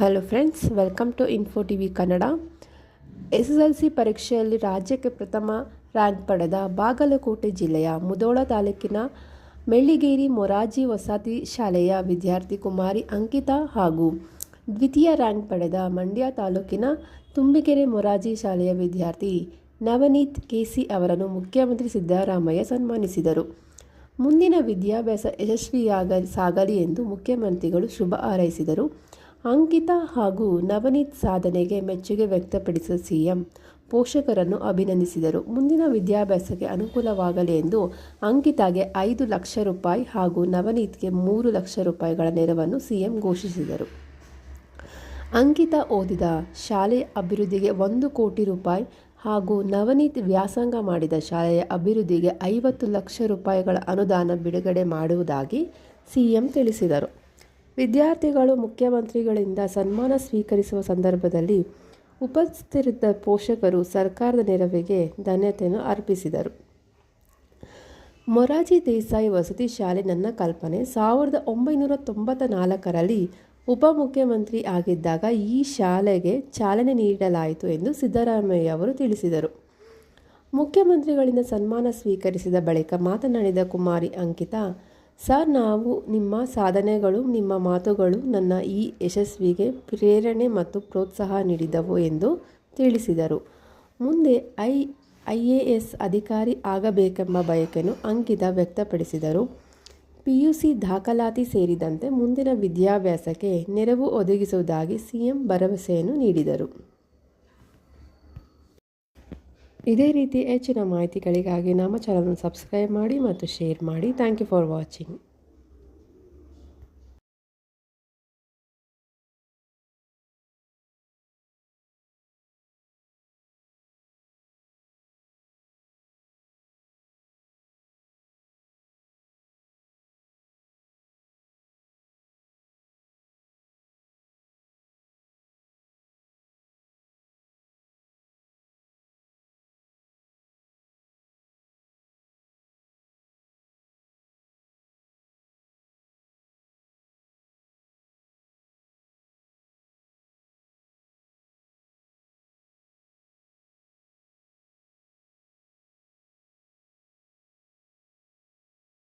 Hello friends welcome to info T V Kannada S S L C ಪರೀಕ್ಷೆಯಲ್ಲಿ ರಾಜ್ಯಕ್ಕೆ ಪ್ರಥಮ rank ಪಡೆದ ಬಾಗಲಕೋಟೆ ಜಿಲ್ಲೆಯ ಮುದೋಳ ತಾಲೂಕಿನ ಮೆಳ್ಳಿಗೇರಿ ಮೊರಾಜಿ ವಸತಿ ಶಾಲೆಯ ವಿದ್ಯಾರ್ಥಿ ಕುಮಾರಿ ಅಂಕಿತಾ ಹಾಗೂ ದ್ವಿತೀಯ ರ್ಯಾಂಕ್ ಪಡೆದ ಮಂಡ್ಯ ತಾಲೂಕಿನ ತುಂಬಿಕೆರೆ ಮೊರಾಜಿ ಶಾಲೆಯ ವಿದ್ಯಾರ್ಥಿ ನವನೀತ್ ಕೆಸಿ ಅವರನ್ನು ಮುಖ್ಯಮಂತ್ರಿ ಸಿದ್ದರಾಮಯ್ಯ ಸನ್ಮಾನಿಸಿದರು. ಮುಂದಿನ ವಿದ್ಯಾಭ್ಯಾಸ ಯಶಸ್ವಿಯಾಗ ಸಾಗಲಿ ಎಂದು ಮುಖ್ಯಮಂತ್ರಿಗಳು ಶುಭ ಹಾರೈಸಿದರು. ಅಂಕಿತಾ ಹಾಗೂ ನವನೀತ್ ಸಾಧನೆಗೆ ಮೆಚ್ಚುಗೆ ವ್ಯಕ್ತಪಡಿಸಿದ ಸಿಎಂ, ಪೋಷಕರನ್ನು ಅಭಿನಂದಿಸಿದರು. ಮುಂದಿನ ವಿದ್ಯಾಭ್ಯಾಸಕ್ಕೆ ಅನುಕೂಲವಾಗಲಿ ಎಂದು ಅಂಕಿತಾಗೆ ಐದು ಲಕ್ಷ ರೂಪಾಯಿ ಹಾಗೂ ನವನೀತ್ಗೆ ಮೂರು ಲಕ್ಷ ರೂಪಾಯಿಗಳ ನೆರವನ್ನು ಸಿಎಂ ಘೋಷಿಸಿದರು. ಅಂಕಿತಾ ಓದಿದ ಶಾಲೆ ಅಭಿವೃದ್ಧಿಗೆ ಒಂದು ಕೋಟಿ ರೂಪಾಯಿ ಹಾಗೂ ನವನೀತ್ ವ್ಯಾಸಂಗ ಮಾಡಿದ ಶಾಲೆಯ ಅಭಿವೃದ್ಧಿಗೆ ಐವತ್ತು ಲಕ್ಷ ರೂಪಾಯಿಗಳ ಅನುದಾನ ಬಿಡುಗಡೆ ಮಾಡುವುದಾಗಿ ಸಿಎಂ ತಿಳಿಸಿದರು. ವಿದ್ಯಾರ್ಥಿಗಳು ಮುಖ್ಯಮಂತ್ರಿಗಳಿಂದ ಸನ್ಮಾನ ಸ್ವೀಕರಿಸುವ ಸಂದರ್ಭದಲ್ಲಿ ಉಪಸ್ಥಿತರಿದ್ದ ಪೋಷಕರು ಸರ್ಕಾರದ ನೆರವಿಗೆ ಧನ್ಯತೆಯನ್ನು ಅರ್ಪಿಸಿದರು. ಮೊರಾಜಿ ದೇಸಾಯಿ ವಸತಿ ಶಾಲೆ ನನ್ನ ಕಲ್ಪನೆ. ಸಾವಿರದ ಒಂಬೈನೂರ ತೊಂಬತ್ತ ನಾಲ್ಕರಲ್ಲಿ ಉಪಮುಖ್ಯಮಂತ್ರಿ ಆಗಿದ್ದಾಗ ಈ ಶಾಲೆಗೆ ಚಾಲನೆ ನೀಡಲಾಯಿತು ಎಂದು ಸಿದ್ದರಾಮಯ್ಯ ಅವರು ತಿಳಿಸಿದರು. ಮುಖ್ಯಮಂತ್ರಿಗಳಿಂದ ಸನ್ಮಾನ ಸ್ವೀಕರಿಸಿದ ಬಳಿಕ ಮಾತನಾಡಿದ ಕುಮಾರಿ ಅಂಕಿತಾ ಸರ್, ನಾವು ನಿಮ್ಮ ಸಾಧನೆಗಳು, ನಿಮ್ಮ ಮಾತುಗಳು ನನ್ನ ಈ ಯಶಸ್ವಿಗೆ ಪ್ರೇರಣೆ ಮತ್ತು ಪ್ರೋತ್ಸಾಹ ನೀಡಿದವು ಎಂದು ತಿಳಿಸಿದರು. ಮುಂದೆ ಐ ಐ ಎ ಎಸ್ ಅಧಿಕಾರಿ ಆಗಬೇಕೆಂಬ ಬಯಕೆಯನ್ನು ಅಂಕಿತ ವ್ಯಕ್ತಪಡಿಸಿದರು. ಪಿ ಯು ಸಿ ದಾಖಲಾತಿ ಸೇರಿದಂತೆ ಮುಂದಿನ ವಿದ್ಯಾಭ್ಯಾಸಕ್ಕೆ ನೆರವು ಒದಗಿಸುವುದಾಗಿ ಸಿಎಂ ಭರವಸೆಯನ್ನು ನೀಡಿದರು. ಇದೇ ರೀತಿ ಹೆಚ್ಚಿನ ಮಾಹಿತಿಗಳಿಗಾಗಿ ನಮ್ಮ ಚಾನಲ್ನ ಸಬ್ಸ್ಕ್ರೈಬ್ ಮಾಡಿ ಮತ್ತು ಶೇರ್ ಮಾಡಿ. Thank you for watching